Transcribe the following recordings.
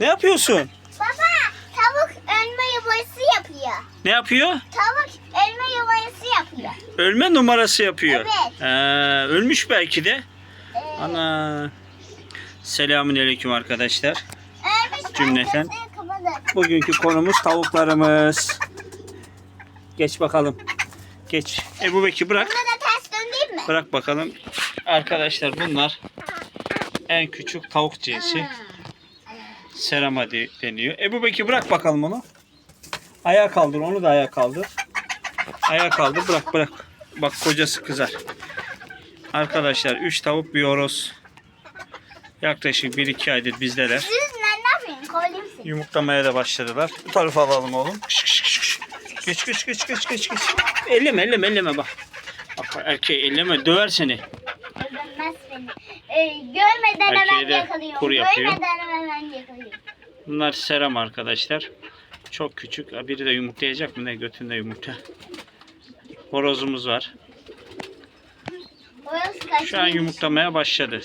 Ne yapıyorsun? Baba tavuk elma yuvası yapıyor. Ne yapıyor? Tavuk elma yuvası yapıyor. Ölme numarası yapıyor. Evet. Ee, ölmüş belki de. Ee, Ana. Selamünaleyküm arkadaşlar. ölmüş Cümleten. Bugünkü konumuz tavuklarımız. Geç bakalım. Geç. Ebu Bekir bırak. Bunu da ters döndüreyim mi? Bırak bakalım. Arkadaşlar bunlar en küçük tavuk cinsi. Seramadi deniyor. Ebu Bekir bırak bakalım onu. Ayağa kaldır onu da ayağa kaldır. Ayağa kaldır bırak bırak. Bak kocası kızar. Arkadaşlar 3 tavuk bir horoz. Yaklaşık 1-2 aydır bizdeler. Yumurtlamaya da başladılar. Bu tarafa alalım oğlum. Kış, kış, kış, kış. Geç geç geç geç geç geç. Elleme elleme elleme bak. Bak erkeği elleme döver seni. Ee, görmeden Erkeği hemen de yakalıyorum. kur yapıyor. Görmeden. Bunlar seram arkadaşlar. Çok küçük. Biri de yumurtlayacak mı ne götünde yumurta. Horozumuz var. Şu an yumurtlamaya başladı.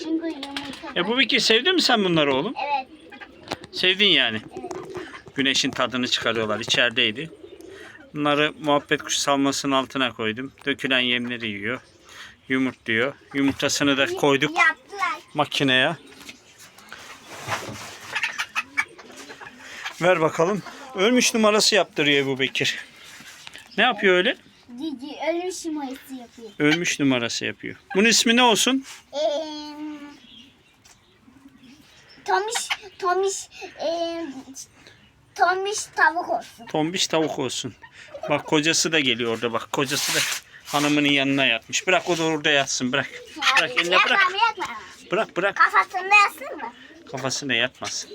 E bu Vicky sevdin mi sen bunları oğlum? Evet. Sevdin yani. Evet. Güneşin tadını çıkarıyorlar. İçerideydi. Bunları muhabbet kuşu salmasının altına koydum. Dökülen yemleri yiyor. Yumurtluyor. Yumurtasını da koyduk Yaptılar. makineye. Ver bakalım. Ölmüş numarası yaptırıyor Ebu Bekir. Ne yapıyor öyle? Cici ölüm şımayısı yapıyor. Ölmüş numarası yapıyor. Bunun ismi ne olsun? Ee, Tomiş, Tomiş, ee, Tomiş tavuk olsun. Tombiş tavuk olsun. Bak kocası da geliyor orada bak. Kocası da hanımının yanına yatmış. Bırak o da orada yatsın. Bırak. Bırak eline bırak. Bırak bırak. Kafasında yatsın mı? Kafasına yatmaz.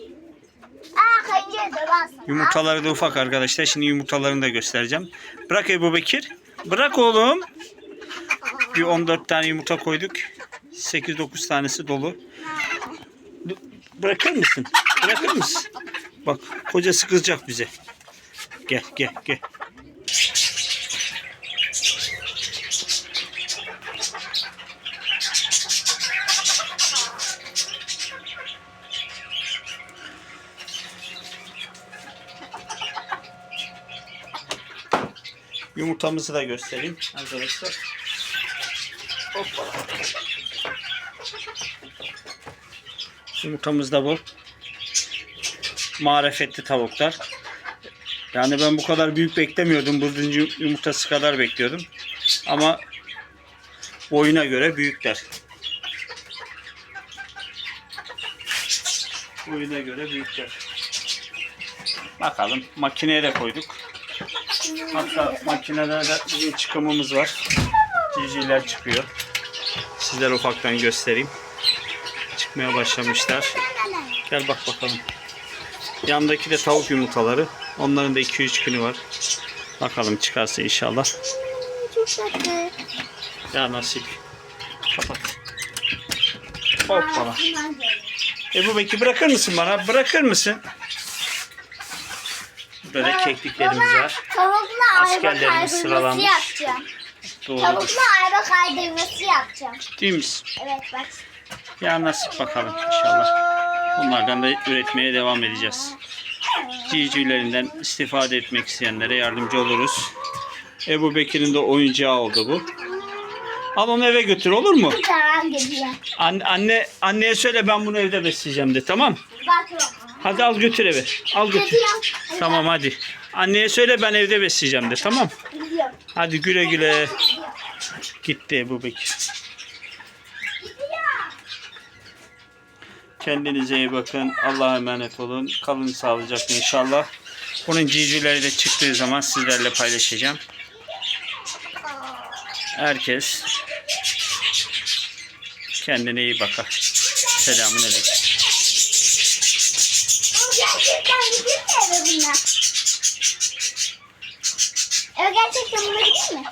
Yumurtaları da ufak arkadaşlar. Şimdi yumurtalarını da göstereceğim. Bırak Ebu Bekir. Bırak oğlum. Bir 14 tane yumurta koyduk. 8-9 tanesi dolu. Bırakır mısın? Bırakır mısın? Bak kocası kızacak bize. Gel gel gel. Yumurtamızı da göstereyim arkadaşlar. Hoppa. Yumurtamız da bu. Marifetli tavuklar. Yani ben bu kadar büyük beklemiyordum. Burduncu yumurtası kadar bekliyordum. Ama boyuna göre büyükler. Boyuna göre büyükler. Bakalım makineye de koyduk. Hatta makinede de çıkımımız var. Ciciler çıkıyor. Sizlere ufaktan göstereyim. Çıkmaya başlamışlar. Gel bak bakalım. Yandaki de tavuk yumurtaları. Onların da 2-3 günü var. Bakalım çıkarsa inşallah. Çok tatlı. Ya nasip. Kapat. Hoppala. Ebu Bekir bırakır mısın bana? Bırakır mısın? Böyle kekliklerimiz var. Tavukla Askerlerimiz sıralanmış. yapacağım. Doğru. Tavukla araba kaydırması yapacağım. Değil misin? Evet bak. Ya nasip bakalım inşallah. Bunlardan da üretmeye devam edeceğiz. Civcivlerinden istifade etmek isteyenlere yardımcı oluruz. Ebu Bekir'in de oyuncağı oldu bu. Al onu eve götür olur mu? Tamam geliyor. Anne, anne anneye söyle ben bunu evde besleyeceğim de tamam. Hadi al götür eve. Al götür. Tamam hadi. Anneye söyle ben evde besleyeceğim de tamam. Hadi güle güle. Gitti Ebu Bekir. Kendinize iyi bakın. Allah'a emanet olun. Kalın sağlıcakla inşallah. Bunun civcivleri de çıktığı zaman sizlerle paylaşacağım. Herkes kendine iyi bakar. Selamun aleyküm. Gerçekten gidiyor mu eve bunlar? Gerçekten bunlar gidiyor mu?